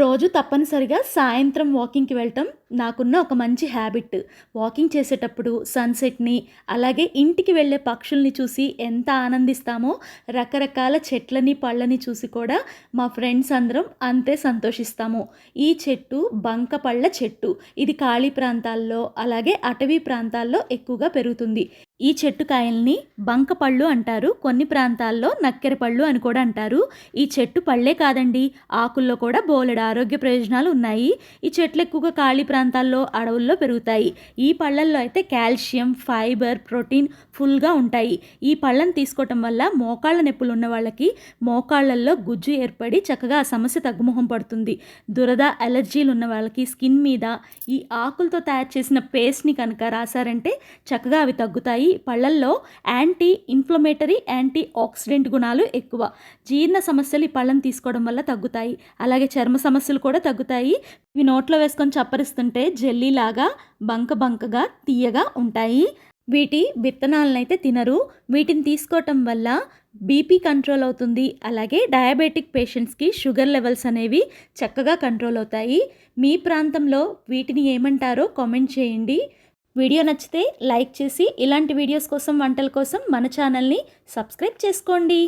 రోజు తప్పనిసరిగా సాయంత్రం వాకింగ్కి వెళ్ళటం నాకున్న ఒక మంచి హ్యాబిట్ వాకింగ్ చేసేటప్పుడు సన్సెట్ని అలాగే ఇంటికి వెళ్ళే పక్షుల్ని చూసి ఎంత ఆనందిస్తామో రకరకాల చెట్లని పళ్ళని చూసి కూడా మా ఫ్రెండ్స్ అందరం అంతే సంతోషిస్తాము. ఈ చెట్టు బంక పళ్ళ చెట్టు. ఇది ఖాళీ ప్రాంతాల్లో అలాగే అటవీ ప్రాంతాల్లో ఎక్కువగా పెరుగుతుంది. ఈ చెట్టు కాయల్ని బంకపళ్ళు అంటారు. కొన్ని ప్రాంతాల్లో నక్కెర పళ్ళు అని కూడా అంటారు. ఈ చెట్టు పళ్ళే కాదండి. ఆకుల్లో కూడా బోలెడు ఆరోగ్య ప్రయోజనాలు ఉన్నాయి. ఈ చెట్లు ఎక్కువగా ఖాళీ ప్రాంతాల్లో అడవుల్లో పెరుగుతాయి. ఈ పళ్ళల్లో అయితే కాల్షియం ఫైబర్ ప్రోటీన్ ఫుల్గా ఉంటాయి. ఈ పళ్ళను తీసుకోవటం వల్ల మోకాళ్ళ నొప్పులు ఉన్న వాళ్ళకి మోకాళ్ళల్లో గుజ్జు ఏర్పడి చక్కగా ఆ సమస్య తగ్గుముఖం పడుతుంది. దురద అలర్జీలు ఉన్న వాళ్ళకి స్కిన్ మీద ఈ ఆకులతో తయారు చేసిన పేస్ట్ని కనుక రాశారంటే చక్కగా అవి తగ్గుతాయి. పళ్ళల్లో యాంటీ ఇన్ఫ్లమేటరీ యాంటీ ఆక్సిడెంట్ గుణాలు ఎక్కువ. జీర్ణ సమస్యలు ఈ పళ్ళను తీసుకోవడం వల్ల తగ్గుతాయి. అలాగే చర్మ సమస్యలు కూడా తగ్గుతాయి. ఇవి నోట్లో వేసుకొని చప్పరిస్తుంటే జెల్లీలాగా బంక బంకగా తీయగా ఉంటాయి. వీటి విత్తనాలనైతే తినరు. వీటిని తీసుకోవటం వల్ల బీపీ కంట్రోల్ అవుతుంది. అలాగే డయాబెటిక్ పేషెంట్స్కి షుగర్ లెవెల్స్ అనేవి చక్కగా కంట్రోల్ అవుతాయి. మీ ప్రాంతంలో వీటిని ఏమంటారో కామెంట్ చేయండి. వీడియో నచ్చితే లైక్ చేసి ఇలాంటి వీడియోస్ కోసం వంటల కోసం మన ఛానల్ని సబ్స్క్రైబ్ చేసుకోండి.